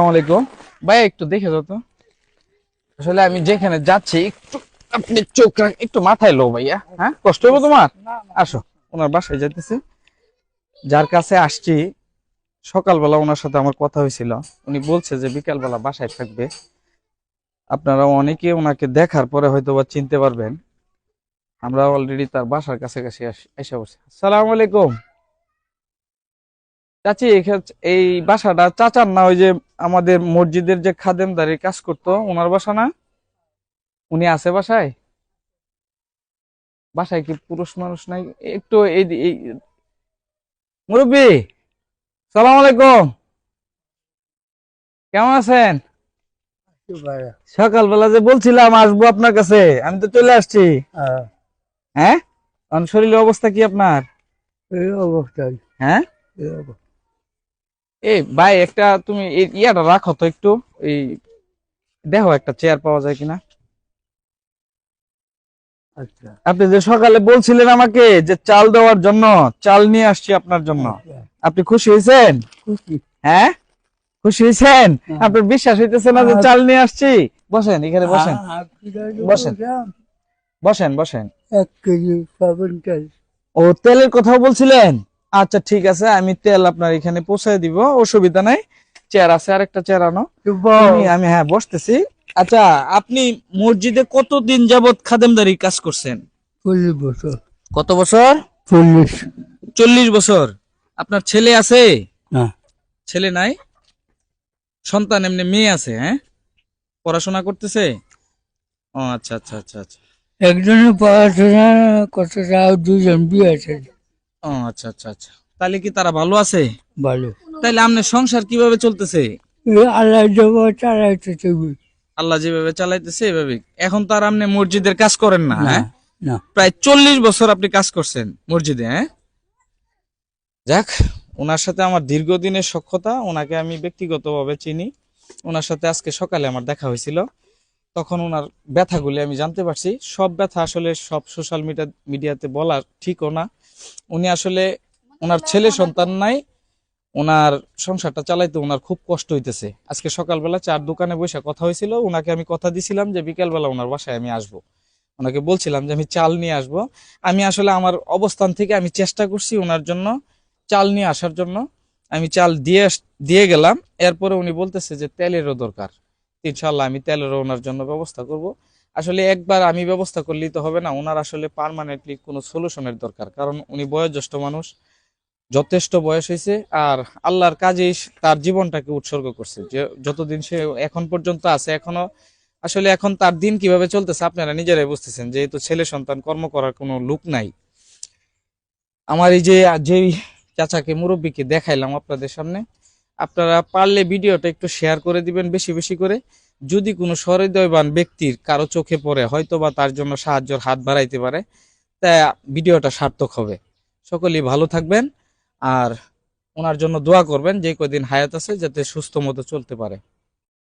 আসসালামাইকুম ভাই, একটু দেখে আসলে আমি যেখানে যাচ্ছি, একটু আপনি চোখ একটু মাথায় লো ভাইয়া। হ্যাঁ কষ্ট হবে তোমার? আসো, ওনার বাসায় যাইতেছি। যার কাছে আসছি, সকালবেলা ওনার সাথে আমার কথা হয়েছিল উনি বলছে যে বিকালবেলা বাসায় থাকবে। আপনারা অনেকে ওনাকে দেখার পরে হয়তো বা চিনতে পারবেন। আমরা অলরেডি তার বাসার কাছাকাছি আস- এসে বসে। আসসালামু আলাইকুম চাচি এই বাসাটা চাচার না ওই যে আমাদের মসজিদের যে খাদেমদারি কাজ করতো ওনার বাসা না? উনি আছে বাসায়? বাসায় কি পুরুষ মানুষ নাই? একটু এই মুরব্বী সালাম আলাইকুম। কেমন আছেন? সকালবেলা যে বলছিলাম আসব আপনার কাছে। আমি তো চলে আসছি। হ্যাঁ। শরীরের অবস্থা কি আপনার? এই হ্যাঁ? এই অবস্থা। এই ভাই একটা তুমি ইয়াটা রাখো তো একটু। এই দেখো একটা চেয়ার পাওয়া যায় কিনা। আচ্ছা। আপনি যে সকালে বলছিলেন আমাকে যে চাল দেওয়ার জন্য চাল নিয়ে আসছি আপনার জন্য। আচ্ছা। আপনি খুশি হয়েছেন? হ্যাঁ? খুশি হয়েছেন? হ্যাঁ। আপনার বিশ্বাস হইতেছে না যে চাল নিয়ে আসছি? বসেন এখানে বসেন। বসেন। বসেন। বসেন এক কেজি ও তেলের কথাও বলছিলেন? আচ্ছা ঠিক আছে আমি তেল আপনার এখানে পৌঁছায় দিব অসুবিধা নাই। চেয়ার আছে আর একটা চেয়ার আনো। আমি হ্যাঁ বসতেছি। আচ্ছা আপনি মসজিদে কতদিন যাবত খাদেমদারি কাজ করছেন? চল্লিশ বছর। কত বছর? চল্লিশ। চল্লিশ বছর। আপনার ছেলে আছে? ছেলে নাই? সন্তান এমনি মেয়ে আছে হ্যাঁ? পড়াশোনা করতেছে? ও আচ্ছা আচ্ছা আচ্ছা আচ্ছা। একজনের পড়াশোনা করতেছে আর দুজন বিয়ে আছে। ও আচ্ছা আচ্ছা আচ্ছা। তাহলে কি তারা ভালো আছে? ভালো। তাইলে আপনার সংসার কীভাবে চলতেছে? আল্লাহ আল্লাহ যেভাবে চালাইতেছে এভাবে। এখন তো আর আপনি মসজিদের কাজ করেন না হ্যাঁ? প্রায় চল্লিশ বছর আপনি কাজ করছেন মসজিদে হ্যাঁ? যাক ওনার সাথে আমার দীর্ঘদিনের সক্ষতা ওনাকে আমি ব্যক্তিগতভাবে চিনি। ওনার সাথে আজকে সকালে আমার দেখা হয়েছিল। তখন ওনার ব্যথাগুলি আমি জানতে পারছি। সব ব্যথা আসলে সব সোশ্যাল মিডিয়া মিডিয়াতে বলা ঠিকও না। উনি আসলে ওনার ছেলে সন্তান নাই, ওনার সংসারটা চালাইতে ওনার খুব কষ্ট হইতেছে। আজকে সকালবেলা চার দোকানে বসে কথা হয়েছিল ওনাকে আমি কথা দিছিলাম যে বিকালবেলা ওনার বাসায় আমি আসব। ওনাকে বলছিলাম যে আমি চাল নিয়ে আসব। আমি আসলে আমার অবস্থান থেকে আমি চেষ্টা করছি ওনার জন্য, চাল নিয়ে আসার জন্য। আমি চাল দিয়ে দিয়ে গেলাম। এরপরে উনি বলতেছে যে তেলেরও দরকার। ইনশাল্লাহ আমি তেলেরও ওনার জন্য ব্যবস্থা করব। আসলে একবার আমি ব্যবস্থা করলেই তো হবে না। ওনার আসলে পার্মানেন্টলি কোনো সলিউশনের দরকার। কারণ উনি বয়োজ্যেষ্ঠ মানুষ, যথেষ্ট বয়স হয়েছে আর আল্লাহর কাজেই তার জীবনটাকে উৎসর্গ করছে। যে যতদিন সে এখন পর্যন্ত আছে, এখনও আসলে এখন তার দিন কীভাবে চলতেছে আপনারা নিজেরাই বুঝতেছেন। যেহেতু ছেলে সন্তান, কর্ম করার কোনো লোক নাই। আমার এই যে, যেই চাচাকে, মুরব্বীকে দেখাইলাম আপনাদের সামনে, আপনারা পারলে ভিডিওটা একটু শেয়ার করে দিবেন, বেশি বেশি করে। যদি কোনো সহৃদয়বান ব্যক্তির কারও চোখে পড়ে হয়তো বা তার জন্য সাহায্যর হাত বাড়াইতে পারে, তা ভিডিওটা সার্থক হবে। সকলেই ভালো থাকবেন আর ওনার জন্য দোয়া করবেন যে কদিন হায়াত আছে যাতে সুস্থ মতো চলতে পারে।